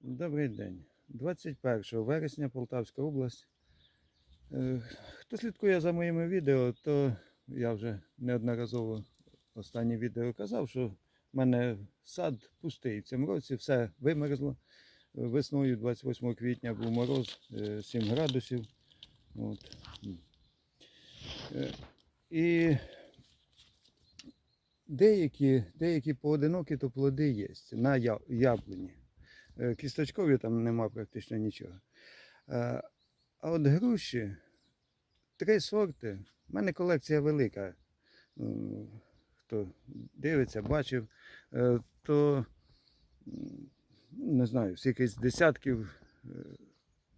Добрий день. 21 вересня Полтавська область. Е, Хто слідкує за моїми відео, то я вже неодноразово останнє відео казав, що в мене сад пустий. В цьому році все вимерзло. Весною 28 квітня був мороз е, 7 градусів. От. Е, І деякі, деякі поодинокі то плоди є на яблуні. Е, Кісточкові там нема практично нічого. Е, А от груші, три сорти. У мене колекція велика. Ну, Хто дивиться, бачив, е, то не знаю, скільки десятків е,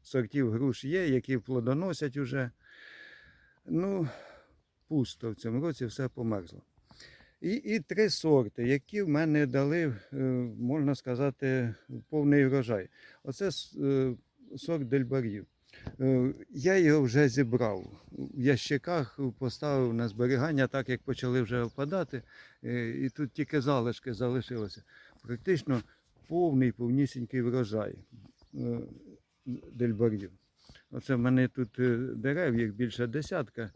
сортів груш є, які плодоносять уже. Ну, пусто в цьому році все померзло. І, і три сорти, які в мене дали, е, можна сказати, повний врожай. Оце е, сорт дельбарів. Е, Я його вже зібрав. В ящиках поставив на зберігання, так як почали вже впадати. е, І тут тільки залишки залишилося. Практично повний, повнісінький врожай дельбарів. Оце в мене тут дерев, їх більше десятка.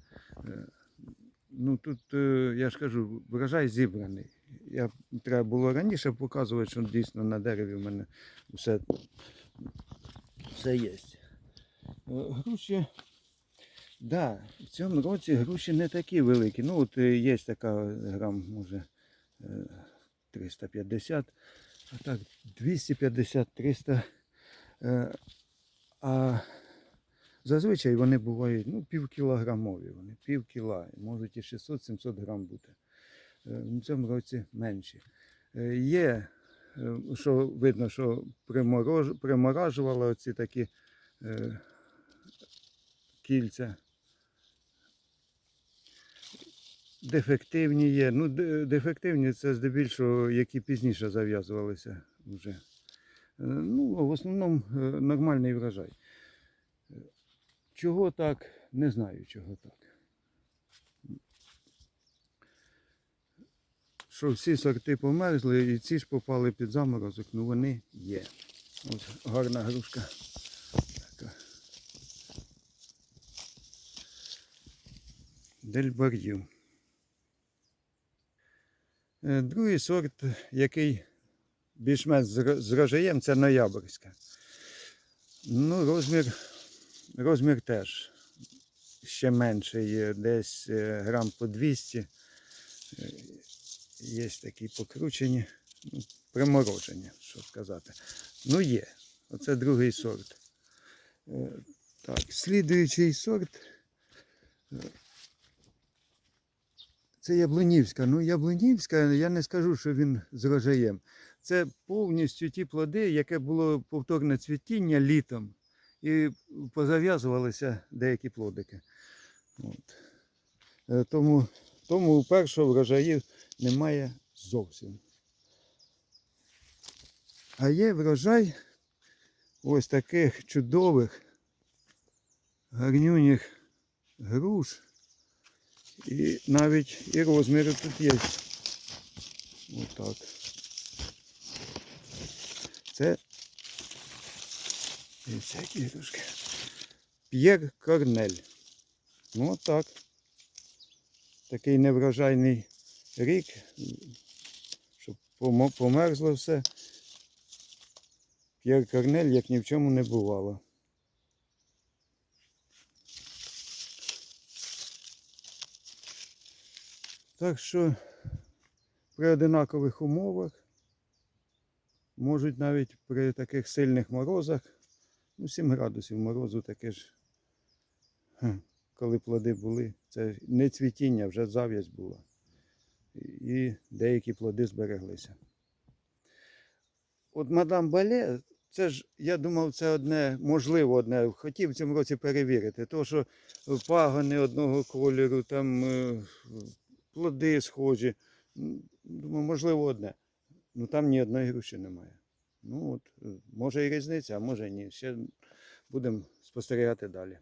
Ну тут, е, я ж кажу, врожай зібраний. Я, треба було раніше показувати, що дійсно на дереві в мене все, все є. Е, Груші, да, в цьому році груші не такі великі. Ну, от е, є така грам, може, е, 350, а так 250-300. Е, А Зазвичай вони бувають ну, півкілограмові, вони пів кіла, можуть і 600-700 грам бути. Е, В цьому році менші. Е, Є, е, що видно, що приморож, приморажували оці такі е, кільця. Дефективні є. Ну, дефективні це здебільшого, які пізніше зав'язувалися вже. Ну, в основному нормальний врожай. Чого так? Не знаю, чого так. Що всі сорти померзли і ці ж попали під заморозок, ну вони є. Ось гарна грушка. Така. Дельбар'ю. Е, Другий сорт, який більш-менш з ро- з рожаєм, це ноябрьська. Ну, розмір Розмір теж ще менший, десь е, грам по 200. Е, Є такі покручені, ну, приморожені, що сказати. Ну є. Оце другий сорт. Е, Так, слідуючий сорт. Це яблунівська. Ну, яблунівська, я не скажу, що він з рожаєм. Це повністю ті плоди, яке було повторне цвітіння літом і позав'язувалися деякі плодики. От. Е, Тому, тому у першого врожаїв немає зовсім. А є врожай ось таких чудових, гарнюніх груш. І навіть і розміри тут є. Отак. Це і всякі ігрушки. П'єр Корнель. Ну от так. Такий неврожайний рік, щоб померзло все. П'єр Корнель, як ні в чому не бувало. Так що при одинакових умовах можуть навіть при таких сильних морозах, ну 7 градусів морозу таке ж, коли плоди були, це не цвітіння, вже зав'язь була. І деякі плоди збереглися. От мадам Бале, це ж, я думав, це одне, можливо, одне, хотів в цьому році перевірити, тому що пагони одного кольору, там е, плоди схожі. Думаю, можливо, одне. Ну там ні одної груші немає. Ну от, е, може і різниця, а може ні. Ще будемо спостерігати далі.